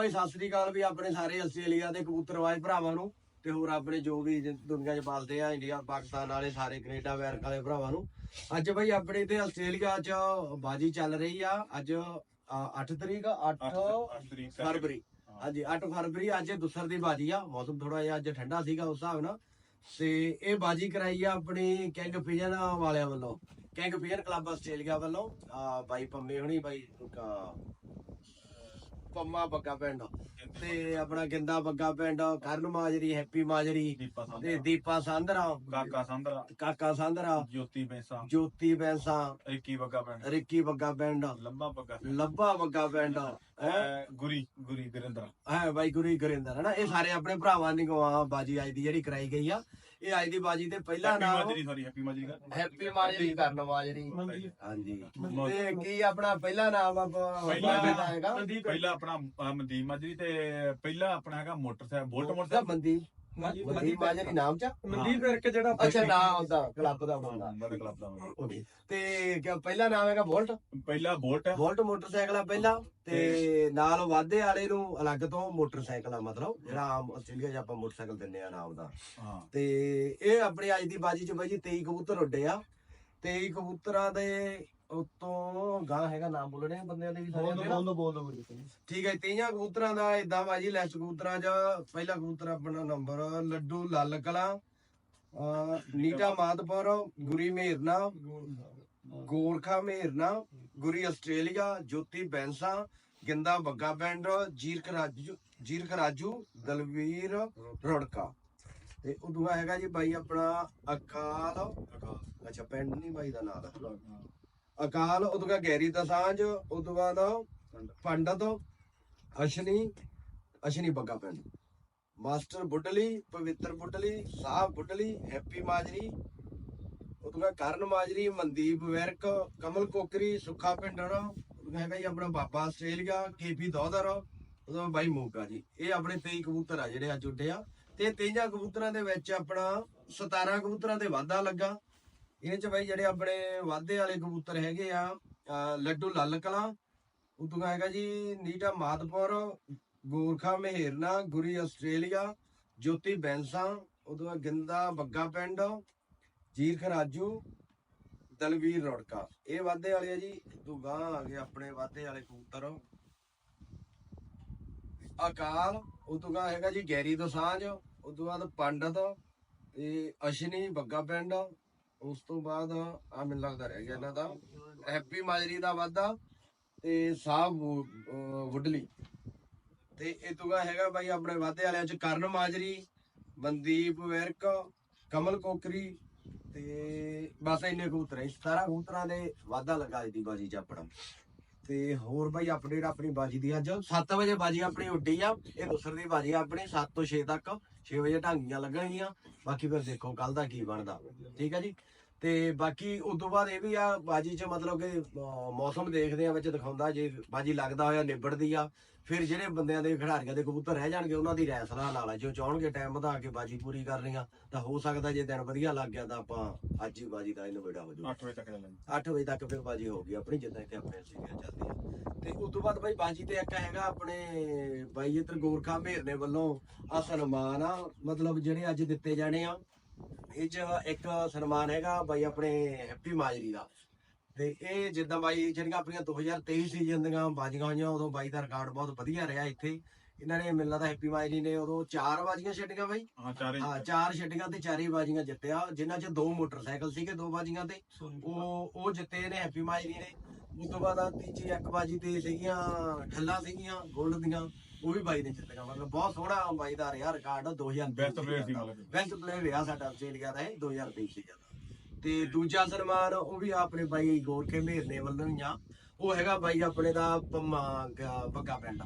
ਭਾਈ ਸਤਿ ਸ੍ਰੀ ਅਕਾਲ ਵੀ ਆਪਣੇ ਸਾਰੇ ਆਸਟ੍ਰੇਲੀਆ ਦੇ ਕਬੂਤਰਵਾਜ ਭਰਾਵਾਂ ਨੂੰ ਤੇ ਹੋਰ ਆਪਣੇ ਜੋ ਵੀ ਦੁਨੀਆ 'ਚ ਪਾਲਦੇ ਆ ਇੰਡੀਆ ਪਾਕਿਸਤਾਨ ਵਾਲੇ ਸਾਰੇ ਕੈਨੇਡਾ ਅਮਰੀਕਾ ਵਾਲੇ ਭਰਾਵਾਂ ਨੂੰ। ਅੱਜ ਭਾਈ ਆਪਣੇ ਤੇ ਆਸਟ੍ਰੇਲੀਆ 'ਚ ਬਾਜੀ ਚੱਲ ਰਹੀ ਆ ਅੱਜ 8 ਤਰੀਕ 8 ਫਰਵਰੀ। ਹਾਂਜੀ 8 ਫਰਵਰੀ ਅੱਜ ਦੁਸਰ ਦੀ ਬਾਜੀ ਆ ਮੌਸਮ ਥੋੜਾ ਜਿਹਾ ਅੱਜ ਠੰਡਾ ਸੀਗਾ ਉਸ ਹਿਸਾਬ ਨਾਲ। ਤੇ ਇਹ ਬਾਜੀ ਕਰਾਈ ਆ ਆਪਣੀ ਕਿੰਗ ਫਿਜਨ ਵਾਲਿਆਂ ਵੱਲੋਂ ਕਿੰਗ ਫਿਜਨ ਕਲੱਬ ਆਸਟ੍ਰੇਲੀਆ ਵੱਲੋਂ। ਆ ਬਾਈ ਪੰਮੇ ਹੁਣੀ ਬਾਈ ਪੰਮਾ ਬੱਗਾ ਪਿੰਡ। ਤੇ ਆਪਣਾ ਗਿੰਦਾ ਬੱਗਾ ਪਿੰਡ ਕਰਨ ਮਾਜਰੀ ਹੈਪੀ ਮਾਜਰੀ ਦੀਪਾ ਤੇ ਸੰਧਰਾ ਦੀਪਾ ਸਾਂਦਰਾ। ਕਾਕਾ ਸੰਧਰਾ ਕਾਕਾ ਸਾਂਦਰਾ। ਜੋਤੀ ਬੈਂਸਾ। ਜੋਤੀ ਬੈਂਸਾ। ਰਿੱਕੀ ਬੱਗਾ ਪਿੰਡ। ਰਿੱਕੀ ਬੱਗਾ ਪਿੰਡ। ਲੰਬਾ ਬੱਗਾ ਲੱਭਾ ਬੱਗਾ ਪਿੰਡ। ਹੈ? ਅਹ ਗੁਰੀ ਗੁਰੀ ਗੁਰਿੰਦਰ। ਹੈ ਬਾਈ ਗੁਰੀ ਗੁਰਿੰਦਰ ਹੈ ਨਾ ਇਹ ਸਾਰੇ ਆਪਣੇ ਭਰਾਵਾਂ ਦੀ ਗਵਾ ਬਾਜੀ ਅੱਜ ਦੀ ਜਿਹੜੀ ਕਰਾਈ ਗਈ ਆ। ਇਹ ਅੱਜ ਦੀ ਬਾਜੀ ਤੇ ਪਹਿਲਾ ਹੈਪੀ ਨਾਮ ਮਾਜਰੀ ਸੌਰੀ ਹੈਪੀ ਮਾਜਰੀ ਦਾ ਹੈਪੀ ਮਾਜਰੀ ਕਰਨ ਮਾਜਰੀ। ਹਾਂਜੀ। ਤੇ ਕੀ ਆਪਣਾ ਪਹਿਲਾ ਨਾਮ ਪਹਿਲਾ ਹੈਗਾ? ਪਹਿਲਾ ਆਪਣਾ ਅਹ, ਮਨਦੀਪ ਮਾਜਰੀ ਤੇ ਪਹਿਲਾ ਆਪਣਾ ਹੈਗਾ ਮੋਟਰਸਾਈਕਲ ਬੋਲਟ ਮੋਟਰਸਾਈਕਲ ਮੰਦੀ ਮੰਦੀ ਮਾਜਰੀ ਨਾਮ ਚ? ਮਨਦੀਪ ਕਰਕੇ ਜਿਹੜਾ ਅੱਛਾ ਨਾਮ ਉਹਦਾ ਕਲੱਬ ਦਾ ਮੁੰਡਾ। ਮਦਰ ਕਲੱਬ ਦਾ ਮੁੰਡਾ। ਉਹਦੀ। ਤੇ ਕਿਆ ਪਹਿਲਾ ਨਾਮ ਹੈਗਾ ਵੋਲਟ ਪਹਿਲਾ ਬੋਲਟ ਹੈ। ਵੋਲਟ ਮੋਟਰਸਾਈਕਲ ਆ ਪਹਿਲਾ। ਤੇ ਨਾਲ ਵਾਧੇ ਵਾਲੇ ਨੂੰ ਅਲੱਗ ਤੋਂ ਮੋਟਰਸਾਈਕਲ ਆ ਮਤਲਬ ਜਿਹੜਾ ਆਮ ਆਸਟ੍ਰੇਲੀਆ 'ਚ ਆਪਾਂ ਮੋਟਰਸਾਈਕਲ ਦਿੰਦੇ ਆ ਨਾਮ ਦਾ। ਹਾਂ। ਤੇ ਇਹ ਆਪਣੀ ਅੱਜ ਦੀ ਬਾਜੀ 'ਚ ਬਾਈ ਜੀ 23 ਕਬੂਤਰ ਉੱਡੇ ਆ। 23 ਕਬੂਤਰਾਂ ਦੇ ਉਤੋਂ ਗਾਂ ਹੈਗਾ ਨਾਮ ਬੋਲਣੇ ਆ ਬੰਦਿਆਂ ਦੇ ਵੀ ਸਾਰਿਆਂ ਦੇ? ਬੋਲ ਦੋ ਠੀਕ ਹੈ 23 ਕਬੂਤਰਾਂ ਦਾ ਇਦਾਂ ਬਾਜੀ ਲੈਸ ਕਬੂਤਰਾਂ 'ਚ ਪਹਿਲਾ ਕਬੂਤਰ ਆਪਣਾ ਨੰਬਰ ਲੱਡੂ ਲਾਲ ਕਲਾ ਨੀਟਾ ਮਾਦਪੁਰ ਗੁਰੀ ਮੇਰਨਾ ਗੋਰਖਾ ਮੇਰਨਾ ਗੁਰੀ ਆਸਟ੍ਰੇਲੀਆ ਜੋਤੀ ਬੈਂਸਾ ਗਿੰਦਾ ਬੱਗਾ ਪਿੰਡ ਜੀਰਕ ਰਾਜੂ ਜੀਰਕ ਰਾਜੂ ਦਲਵੀਰ ਰੜਕਾ। ਤੇ ਉਦੋਂ ਹੈਗਾ ਜੀ ਬਾਈ ਆਪਣਾ ਅਕਾਲ। ਅੱਛਾ ਪਿੰਡ ਨਹੀਂ ਬਾਈ ਦਾ ਨਾਮ ਅਕਾਲ, ਉਦੋਂ ਗੈਰੀ ਦਸਾਂਝ ਉਦੋਂ ਬਾਅਦ ਪੰਡਤ, ਅਸ਼ਨੀ ਅਸ਼ਨੀ ਬੱਗਾ ਪਿੰਡ ਮਾਸਟਰ ਬੁੱਢਲੀ, ਪਵਿੱਤਰ ਬੁੱਢਲੀ ਸਾਹਿਬ ਬੁੱਢਲੀ, ਹੈਪੀ ਮਾਜਰੀ, ਉਦੋਂ ਕਰਨ ਮਾਜਰੀ, ਮਨਦੀਪ ਵਿਰਕ, ਕਮਲ ਕੋਕਰੀ, ਸੁੱਖਾ ਪਿੰਡਰ ਉਦੋਂ ਹੈਗਾ ਜੀ ਆਪਣਾ ਬਾਬਾ ਆਸਟ੍ਰੇਲੀਆ, ਕੇਪੀ ਦੌਦਰ ਉਦੋਂ ਬਾਈ ਮੋਗਾ ਜੀ। ਇਹ ਆਪਣੇ 23 ਕਬੂਤਰ ਆ ਜਿਹੜੇ ਅੱਜ ਉੱਡੇ ਆ। ਤੇ 23 ਕਬੂਤਰਾਂ ਦੇ ਵਿੱਚ ਆਪਣਾ 17 ਕਬੂਤਰਾਂ ਤੇ ਵਾਧਾ ਲੱਗਾ। ਇਹਦੇ ਚ ਬਾਈ ਜਿਹੜੇ ਆਪਣੇ ਵਾਧੇ ਵਾਲੇ ਕਬੂਤਰ ਹੈਗੇ ਆ ਲੱਡੂ ਲੱਲ ਕਲਾਂ ਉਦੋਂ ਹੈਗਾ ਜੀ ਨੀਟਾ ਮਾਦਪੁਰ, ਗੋਰਖਾ ਮਹਿਰਨਾ, ਗੁਰੀ ਆਸਟ੍ਰੇਲੀਆ, ਜੋਤੀ ਬੈਂਸਾ ਉਦੋਂ ਗਿੰਦਾ ਬੱਗਾ ਪਿੰਡ ਜੀਰਖ ਰਾਜੂ ਦਲਵੀਰ ਰੋੜਕਾ। ਇਹ ਵਾਧੇ ਵਾਲੇ ਆ ਜੀ ਤੂੰ ਗਾਂ ਆ ਗਏ ਆਪਣੇ ਵਾਧੇ ਵਾਲੇ ਕਬੂਤਰ। ਅਕਾਲ ਉਦੋਂ ਗਾ ਹੈਗਾ ਜੀ ਗੈਰੀ ਦੋਸਾਂਝ ਉਦੋਂ ਬਾਅਦ ਪੰਡਤ, ਤੇ ਅਸ਼ਨੀ ਬੱਗਾ ਪਿੰਡ ਉਸ ਤੋਂ ਬਾਅਦ ਆ ਮੈਨੂੰ ਲੱਗਦਾ ਰਹਿ ਗਿਆ ਇਹਨਾਂ ਦਾ। ਹੈਪੀ ਮਾਜਰੀ ਦਾ ਵਾਧਾ ਤੇ ਸਾਹਿਬ ਵੁੱਡਲੀ ਤੇ ਇਹ ਤੋਂ ਹੈਗਾ ਬਾਈ ਆਪਣੇ ਵਾਧੇ ਵਾਲਿਆਂ ਚ ਕਰਨ ਮਾਜਰੀ, ਮਨਦੀਪ ਵਿਰਕ, ਕਮਲ ਕੋਕਰੀ ਤੇ ਬਸ ਇੰਨੇ ਕਬੂਤਰ ਹੈ 17 ਕਬੂਤਰਾਂ ਦੇ ਵਾਧਾ ਲੱਗਾ ਜੀ ਬਾਜੀ ਚ ਆਪਣਾ। ਤੇ ਹੋਰ ਬਾਈ ਅਪਡੇਟ ਆਪਣੀ ਬਾਜੀ ਦੀ ਅੱਜ। 7 ਵਜੇ ਬਾਜੀ ਆਪਣੀ ਉੱਡੀ ਆ। ਇਹ ਦੂਸਰ ਦੀ ਬਾਜੀ ਆਪਣੀ 7 ਤੋਂ 6 ਤੱਕ। 6 ਵਜੇ ਢਾਂਗੀਆਂ ਲੱਗਣਗੀਆਂ ਬਾਕੀ ਫਿਰ ਦੇਖੋ ਕੱਲ ਦਾ ਕੀ ਬਣਦਾ। ਠੀਕ ਹੈ ਜੀ? ਤੇ ਬਾਕੀ ਉਸ ਤੋਂ ਬਾਅਦ ਇਹ ਵੀ ਆ ਬਾਜੀ 'ਚ ਮਤਲਬ ਕਿ ਮੌਸਮ ਦੇਖਦੇ ਆ ਵਿੱਚ ਦਿਖਾਉਂਦਾ ਜੇ ਬਾਜੀ ਲੱਗਦਾ ਹੋਇਆ ਨਿਬੜਦੀ ਆ ਫਿਰ ਜਿਹੜੇ ਬੰਦਿਆਂ ਦੇ ਖਿਡਾਰੀਆਂ ਦੇ ਕਬੂਤਰ ਰਹਿ ਜਾਣਗੇ ਉਹਨਾਂ ਦੀ ਸਲਾਹ ਨਾਲ ਆ। ਜੋ ਚਾਹਣਗੇ ਟਾਈਮ ਵਧਾ ਕੇ ਬਾਜੀ ਪੂਰੀ ਕਰ ਲਈਆਂ ਤਾਂ ਹੋ ਸਕਦਾ ਜੇ ਦਿਨ ਵਧੀਆ ਲੱਗ ਗਿਆ ਤਾਂ ਆਪਾਂ ਅੱਜ ਹੀ ਬਾਜੀ ਦਾ ਇਹਨੂੰ ਹੋ ਜਾਊ 8 ਵਜੇ ਤੱਕ ਚੱਲਾਂਗੇ। 8 ਵਜੇ ਤੱਕ ਫਿਰ ਬਾਜੀ ਹੋ ਗਈ ਆਪਣੀ ਜਿੱਦਾਂ ਕਿ ਆਪਣੇ ਸੀਰੀਅਲ ਚੱਲਦੀ ਆ। ਤੇ ਉਸ ਤੋਂ ਬਾਅਦ ਬਾਈ ਬਾਜੀ ਤੇ ਇੱਕ ਹੈਗਾ ਆਪਣੇ ਬਾਈ ਇਧਰ ਗੋਰਖਾ ਮੇਰਨੇ ਵੱਲੋਂ ਆ ਸਨਮਾਨ ਆ ਮਤਲਬ ਜਿਹੜੇ ਅੱਜ ਦਿੱਤੇ ਜਾਣੇ ਆ ਇਹ ਚ ਇੱਕ ਸਨਮਾਨ ਹੈਗਾ ਬਾਈ ਆਪਣੇ ਹੈਪੀ ਮਾਜਰੀ ਦਾ। ਤੇ ਇਹ ਜਿੱਦਾਂ ਬਾਈ ਜਿਹੜੀਆਂ ਆਪਣੀਆਂ 2023 ਸੀਜ਼ਨ ਦੀਆਂ ਬਾਜੀਆਂ ਹੋਈਆਂ ਉਦੋਂ ਬਾਈ ਦਾ ਰਿਕਾਰਡ ਬਹੁਤ ਵਧੀਆ ਰਿਹਾ ਇੱਥੇ। ਇਹਨਾਂ ਨੇ ਮੈਨੂੰ ਲੱਗਦਾ ਹੈਪੀ ਮਾਜਰੀ ਨੇ ਉਦੋਂ ਚਾਰ ਬਾਜੀਆਂ ਛੱਡੀਆਂ ਬਾਈ। ਹਾਂ ਚਾਰੇ ਹਾਂ ਚਾਰ ਛੱਡੀਆਂ ਤੇ ਚਾਰੇ ਬਾਜੀਆਂ ਜਿੱਤਿਆ। ਜਿਨ੍ਹਾਂ 'ਚ ਦੋ ਮੋਟਰਸਾਈਕਲ ਸੀਗੇ ਦੋ ਬਾਜੀਆਂ ਤੇ। ਉਹ ਉਹ ਜਿੱਤੇ ਨੇ ਹੈਪੀ ਮਾਜਰੀ ਨੇ। ਉਸ ਤੋਂ ਬਾਅਦ ਆ ਤੀਜੀ ਇੱਕ ਬਾਜੀ ਤੇ ਸੀਗੀਆਂ ਠੱਲਾਂ ਸੀਗੀਆਂ ਗੋਲਡ ਦੀਆਂ। ਉਹ ਵੀ ਬਾਈ ਨੇ ਜਿੱਤੀਆਂ ਮਤਲਬ ਬਹੁਤ ਸੋਹਣਾ ਬਾਈ ਦਾ ਰਿਹਾ ਰਿਕਾਰਡ 2000 ਬੈਸਟ ਪਲੇਅਰ ਸੀ ਮਤਲਬ ਬੈਸਟ ਪਲੇਅਰ ਰਿਹਾ ਸਾਡਾ ਆਸਟ੍ਰੇਲੀਆ ਦਾ ਇਹ 2023 ਸੀਜ਼ਨ ਦਾ ਤੇ ਦੂਜਾ ਸਨਮਾਨ ਉਹ ਵੀ ਆਪਣੇ ਬਾਈ ਗੋਰਖੇ ਮੇਰਨੇ ਵੱਲੋਂ ਹੀ ਆ। ਉਹ ਹੈਗਾ ਬਾਈ ਆਪਣੇ ਦਾ ਪੰਮਾ ਬੱਗਾ ਪਿੰਡ।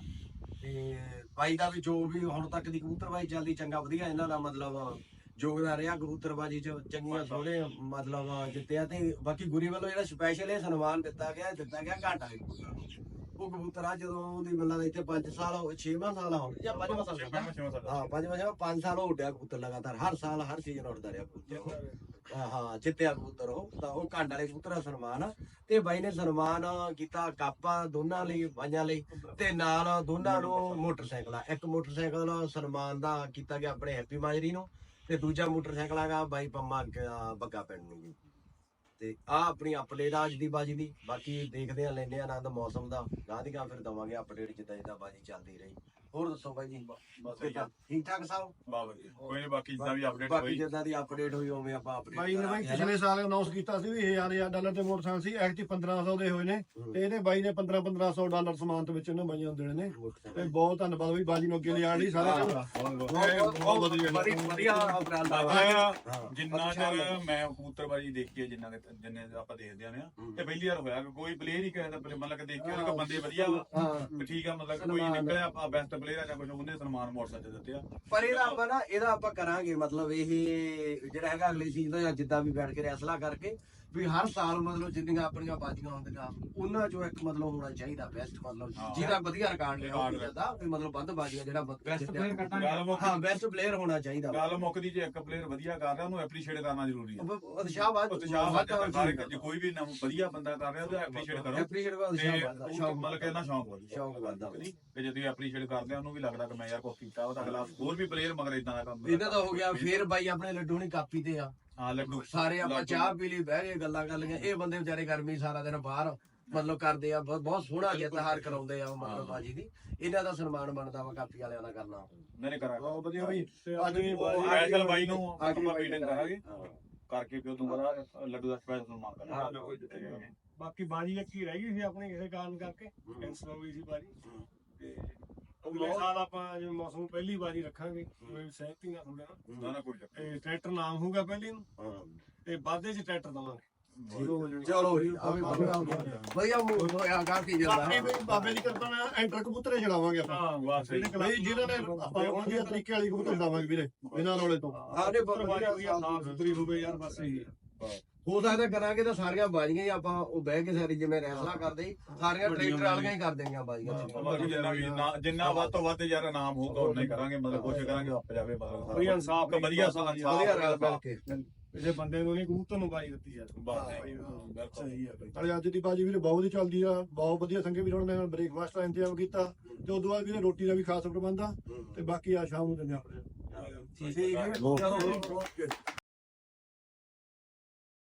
ਤੇ ਬਾਈ ਦਾ ਵੀ ਜੋ ਵੀ ਹੁਣ ਤੱਕ ਦੀ ਕਬੂਤਰਬਾਜੀ ਚੱਲਦੀ ਚੰਗਾ ਵਧੀਆ ਇਹਨਾਂ ਦਾ ਮਤਲਬ ਯੋਗਦਾਨ ਰਿਹਾ। ਕਬੂਤਰਬਾਜੀ ਚ ਚੰਗੀਆਂ ਸੋਹਣੇ ਮਤਲਬ ਜਿੱਤਿਆ ਤੇ ਬਾਕੀ ਗੁਰੀ ਵੱਲੋਂ ਜਿਹੜਾ ਸਪੈਸ਼ਲ ਇਹ ਸਨਮਾਨ ਦਿੱਤਾ ਗਿਆ ਦਿੱਤਾ ਗਿਆ ਘਾਟਾ ਕਬੂਤਰਾਂ ਉਹ ਕਬੂਤਰਾ ਜਦੋਂ ਉਹਦੀ ਮੱਲਾ ਇੱਥੇ 5 ਸਾਲ 6ਵਾਂ ਸਾਲ ਹੋਣ ਜਾਂ 5ਵਾਂ ਸਾਲ ਹਾਂ ਪੰਜਵਾਂ ਸਾਲ 5 ਸਾਲ ਹੋ ਉੱਡਿਆ ਕਬੂਤਰ ਲਗਾਤਾਰ ਹਰ ਸਾਲ ਹਰ ਸੀਜ਼ਨ ਉੱਡਦਾ ਰਿਹਾ ਕਬੂਤਰ ਹਾਂ, ਜਿੱਤਿਆ ਕਬੂਤਰ ਉਹ ਤਾਂ ਉਹ ਘੰਡ ਵਾਲੇ ਕਬੂਤਰ ਦਾ ਸਨਮਾਨ। ਆ ਤੇ ਬਾਈ ਨੇ ਸਨਮਾਨ ਕੀਤਾ ਕਾਪਾਂ ਦੋਨਾਂ ਲਈ ਬਾਈਆਂ ਲਈ ਤੇ ਨਾਲ ਦੋਨਾਂ ਨੂੰ ਮੋਟਰਸਾਈਕਲ ਆ। ਇੱਕ ਮੋਟਰਸਾਈਕਲ ਸਨਮਾਨ ਦਾ ਕੀਤਾ ਗਿਆ ਆਪਣੇ ਹੈਪੀ ਮਾਜਰੀ ਨੂੰ ਤੇ ਦੂਜਾ ਮੋਟਰਸਾਈਕਲ ਹੈਗਾ ਬਾਈ ਪੰਮਾ ਬੱਗਾ ਪਿੰਡ ਨੂੰ ਜੀ। ਤੇ ਆ ਆਪਣੀ ਅਪਡੇਟ ਆ ਅੱਜ ਦੀ। ਬਾਜੀ ਦੀ ਬਾਕੀ ਦੇਖਦੇ ਆ, ਲੈਂਦੇ ਆ ਆਨੰਦ ਮੌਸਮ ਦਾ। ਗਾਂ ਦੀ ਗਾਂ ਫਿਰ ਦਵਾਂਗੇ ਅਪਡੇਟ ਜਿੱਦਾਂ ਜਿੱਦਾਂ ਬਾਜੀ ਚੱਲਦੀ ਰਹੀ। ਹੋਰ ਦੱਸੋ ਬਾਈ ਜੀ? ਬਸ ਕਿੱਦਾਂ? ਠੀਕ ਠਾਕ ਸਭ? ਵਾਹ ਵਧੀਆ। ਕੋਈ ਨਹੀਂ ਬਾਕੀ ਜਿੱਦਾਂ ਵੀ ਅਪਡੇਟ ਬਾਕੀ ਹੋਈ। ਜਿੱਦਾਂ ਦੀ ਅਪਡੇਟ ਹੋਈ ਉਵੇਂ ਆਪਾਂ ਅਪਡੇਟ ਬਾਈ ਨੇ ਬਾਈ ਪਿਛਲੇ ਸਾਲ ਅਨਾਉਂਸ ਕੀਤਾ ਸੀ ਵੀ 1000 1000 ਡਾਲਰ ਦੇ ਮੋਟਰਸਾਈਕਲ ਸੀ ਐਕਚੁਅਲੀ 1500 ਦੇ ਹੋਏ ਨੇ। ਤੇ ਇਹਨੇ ਬਾਈ ਨੇ 15 1500 ਡਾਲਰ ਸਮਾਨ ਦੇ ਵਿੱਚ ਇਹਨਾਂ ਬਾਈਆਂ ਨੂੰ ਦੇਣੇ ਨੇ। ਤੇ ਬਹੁਤ ਧੰਨਵਾਦ ਬਈ ਬਾਜੀ ਨੂੰ ਅੱਗੇ ਲਿਆਉਣ ਲਈ ਸਾਰੇ ਬਹੁਤ ਵਧੀਆ ਬੜੀ ਵਧੀਆ ਉਪਰਾਲਾ ਵਾ। ਬਾਕੀ ਜਿੰਨਾ ਚਿਰ ਮੈਂ ਕਬੂਤਰਬਾਜੀ ਦੇਖੀ ਹੈ ਜਿੰਨਾ ਕੁ- ਜਿੰਨੇ ਆਪਾਂ ਦੇਖਦੇ ਆਨੇ ਆ ਤੇ ਪਹਿਲੀ ਵਾਰ ਹੋਇਆ। ਕਿ ਕੋਈ ਪਲੇਅਰ ਹੀ ਕਹਿੰਦਾ ਮਤਲਬ ਕਿ ਦੇਖਿਆ ਉਹਨੇ ਬੰਦੇ ਵਧੀਆ ਵਾ। ਹਾਂ। ਠੀਕ ਆ ਮਤਲਬ ਕਿ ਕੋਈ ਨਿਕਲਿਆ ਆਪਾਂ ਬੈਸਟ ਪਲੇਅਰ ਆ ਜਾਂ ਕੁਝ ਉਹਨੇ ਸਨਮਾਨ ਮੋਟਰਸਾਈਕਲ ਤੇ ਦਿੱਤੇ ਆ। ਪਰ ਇਹਦਾ ਆਪਾਂ ਨਾ, ਇਹਦਾ ਆਪਾਂ ਕਰਾਂਗੇ, ਮਤਲਬ ਇਹ ਜਿਹੜਾ ਹੈਗਾ ਅਗਲੇ ਸੀਜ਼ਨ ਦਾ ਜਾਂ ਜਿੱਦਾਂ ਵੀ ਬੈਠ ਕੇ ਰੈਸਲਾ ਕਰਕੇ ਵੀ ਹਰ ਸਾਲ ਮਤਲਬ ਜਿੰਨੀਆਂ ਆਪਣੀਆਂ ਬਾਜੀਆਂ ਹੁੰਦੀਆਂ ਉਹਨਾਂ ਚੋਂ ਇੱਕ ਮਤਲਬ ਹੋਣਾ ਚਾਹੀਦਾ ਬੈਸਟ ਮਤਲਬ। ਜਿਹਦਾ ਵਧੀਆ ਰਿਕਾਰਡ ਹੋਵੇ ਜ਼ਿਆਦਾ ਵੀ ਮਤਲਬ ਵੱਧ ਬਾਜੀਆਂ ਜਿਹੜਾ ਬੈਸਟ ਪਲੇਅਰ ਮੁੱਕ ਹਾਂ ਬੈਸਟ ਪਲੇਅਰ ਹੋਣਾ ਚਾਹੀਦਾ। ਗੱਲ ਮੁੱਕਦੀ ਜੇ ਇੱਕ ਪਲੇਅਰ ਵਧੀਆ ਕਰ ਰਿਹਾ ਉਹਨੂੰ ਐਪਰੀਸ਼ੀਏਟ ਕਰਨਾ ਜ਼ਰੂਰੀ ਹੈ ਉਤਸ਼ਾਹ ਵੱਧ ਉਤਸ਼ਾਹ ਵੱਧ ਸਾਰੇ ਜੇ ਕੋਈ ਵੀ ਨਵਾਂ ਵਧੀਆ ਬੰਦਾ ਕਰ ਰਿਹਾ ਉਹਦਾ ਐਪਰੀਸ਼ੀਏਟ ਕਰੋ। ਐਪਰੀਸ਼ੀਏਟ ਵੱਧ ਤੇ ਉਤਸ਼ਾਹ ਵੱਧਦਾ, ਉਹ ਸ਼ੌਕ ਮਤਲਬ ਕਿ ਇਹਨਾਂ ਸ਼ੌਂਕ ਵਧੂ। ਸ਼ੌਂਕ ਵੱਧਦਾ। ਤੇ ਜੇ ਤੁਸੀਂ ਐਪਰੀਸ਼ੀਏਟ ਕਰਦੇ ਆ ਉਹਨੂੰ ਵੀ ਲੱਗਦਾ ਕਿ ਮੈਂ ਯਾਰ ਕੁਝ ਕੀਤਾ ਉਹਦਾ ਅਗਲਾ ਹੋਰ ਵੀ ਪਲੇਅਰ ਮਗਰ ਇਦਾਂ ਦਾ ਕੰਮ ਇਹਦਾ ਤਾਂ ਹੋ ਗਿਆ ਫੇਰ ਬਾਈ ਆਪਣੇ ਲੱਡੂ ਨਹੀਂ ਕਾਪੀ ਤੇ ਆ। ਹਾਂ ਲੱਡੂ। ਸਾਰੇ ਆਪਾਂ। ਚਾਹ ਪੀ ਲਈ ਬਹਿ ਗਏ ਗੱਲਾਂ ਕਰ ਲਈਆਂ ਇਹ ਬੰਦੇ ਵਿਚਾਰੇ ਗਰਮੀ ਸਾਰਾ ਦਿਨ ਬਾਹਰ ਮਤਲਬ ਕਰਦੇ ਆ ਬਹੁਤ ਬਹੁਤ ਸੋਹਣਾ ਜਿਹਾ ਤਿਉਹਾਰ ਕਰਾਉਂਦੇ ਆ ਮਤਲਬ ਬਾਜੀ ਦੀ। ਇਹਨਾਂ ਦਾ ਸਨਮਾਨ ਬਣਦਾ ਵਾ ਕਾਪੀ ਵਾਲਿਆਂ ਦਾ ਕਰਨਾ। ਮੈਨੇ ਕਰਾ ਬਹੁਤ ਵਧੀਆ ਬਈ। ਤੇ ਅੱਜ ਵੀ ਸਪੈਸ਼ਲ ਬਾਈ ਨੂੰ ਆ ਕੇ ਆਪਾਂ ਮੀਟਿੰਗ ਕਰਾਂਗੇ। ਹਾਂ। ਕਰਕੇ ਫਿਰ ਉਦੋਂ ਬਾਅਦ ਲੱਡੂ ਦਾ ਸਪੈਸ਼ਲ ਸਨਮਾਨ ਕਰਾਂਗੇ ਬਾਕੀ ਬਾਜੀ ਹੀ ਰਹਿ ਗਈ ਸੀ ਆਪਣੀ ਕਿਸੇ ਕਾਰਨ ਕਰਕੇ? ਕੈਂਸਲ ਹੋ ਗਈ ਸੀ ਬਾਜੀ। ਤੇ ਅਗਲੇ ਸਾਲ ਆਪਾਂ ਜਿਵੇਂ ਮੌਸਮ ਪਹਿਲੀ ਬਾਜੀ ਰੱਖਾਂਗੇ ਜਿਵੇਂ ਸਹਿਮਤੀ ਨਾਲ ਥੋੜਾ ਨਾ। ਨਾ ਨਾ ਕੋਈ ਚੱਕਰ ਤੇ ਟਰੈਕਟਰ ਨਾਮ ਹੋਊਗਾ ਪਹਿਲੀ ਨੂੰ ਹਾਂ। ਤੇ ਵਾਧੇ ਚ ਟਰੈਕਟਰ ਦਵਾਂਗੇ। ਚਲੋ ਜੀ। ਆ ਵੀ ਵਧੀਆ ਵਧੀਆ ਮੂਡ ਹੋਇਆ ਕਾਫੀ ਜ਼ਿਆਦਾ ਬਾਕੀ ਵੀ ਬਾਬੇ ਦੀ ਕਿਰਪਾ ਨਾਲ ਐਂਟਰ ਕਬੂਤਰੇ ਛਡਾਵਾਂਗੇ ਆਪਾਂ। ਹਾਂ ਵਾਹ ਸਹੀ ਬਈ ਜਿਹਨਾਂ ਨੇ ਆਪਾਂ ਵਧੀਆ ਤਰੀਕੇ ਵਾਲੀ ਕਬੂਤਰ ਛਡਾਵਾਂਗੇ ਵੀਰੇ ਬਿਨਾਂ ਰੋਲੇ ਤੋਂ। ਹਾਂ ਨੇ ਵਧੀਆ ਵਧੀਆ। ਸਾਫ਼ ਸੁਥਰੀ ਹੋਵੇ ਯਾਰ ਬਸ ਇਹੀ ਹੋ ਸਕਦਾ ਕਰਾਂਗੇ ਤਾਂ ਸਾਰੀਆਂ ਬਾਜੀਆਂ ਹੀ ਆਪਾਂ ਉਹ ਬਹਿ ਕੇ ਸਾਰੀ ਜਿਵੇਂ ਰੈਸਲਾ ਕਰਦੇ ਸੀ, ਸਾਰੀਆਂ ਟਰੈਕਟਰ ਵਾਲੀਆਂ ਹੀ ਕਰ ਦੇਣੀਆਂ ਬਾਜੀਆਂ ਬਾਕੀ ਜਿੰਨਾ ਵੀ ਨਾ- ਜਿੰਨਾ ਵੱਧ ਤੋਂ ਵੱਧ ਯਾਰ ਨਾਮ ਹੋਊਗਾ ਉਨਾ ਹੀ ਕਰਾਂਗੇ ਮਤਲਬ ਕੋਸ਼ਿਸ਼ ਕਰਾਂਗੇ ਆਪ ਜਾਵੇ ਮਤਲਬ ਸਾਰਾ। ਵਧੀਆ ਇਨਸਾਫ ਇੱਕ ਵਧੀਆ ਸਾਲ ਵਧੀਆ ਰਲ ਮਿਲ ਕੇ। ਕਿਸੇ ਬੰਦੇ ਨੂੰ ਨਹੀਂ ਕਬੂਤਰ ਨੂੰ ਬਾਜੀ ਦਿੱਤੀ ਯਾਰ। ਬਸ ਬਿਲਕੁਲ। ਸਹੀ ਹੈ ਬਈ। ਨਾਲੇ ਅੱਜ ਦੀ ਬਾਜੀ ਵੀਰੇ ਬਹੁਤ ਹੀ ਚੱਲਦੀ ਆ ਬਹੁਤ ਵਧੀਆ ਸੰਗੇ ਵੀਰਾਂ ਨੇ ਬ੍ਰੇਕਫਾਸਟ ਦਾ ਇੰਤਜ਼ਾਮ ਕੀਤਾ ਤੇ ਉਦੋਂ ਬਾਅਦ ਵੀਰੇ ਰੋਟੀ ਦਾ ਵੀ ਖਾਸ ਪ੍ਰਬੰਧ ਆ ਤੇ ਬਾਕੀ ਆ ਸ਼ਾਮ ਨੂੰ ਦਿੰਦੇ ਆਪਣੇ ਠੀਕ ਹੈ ਚਲੋ।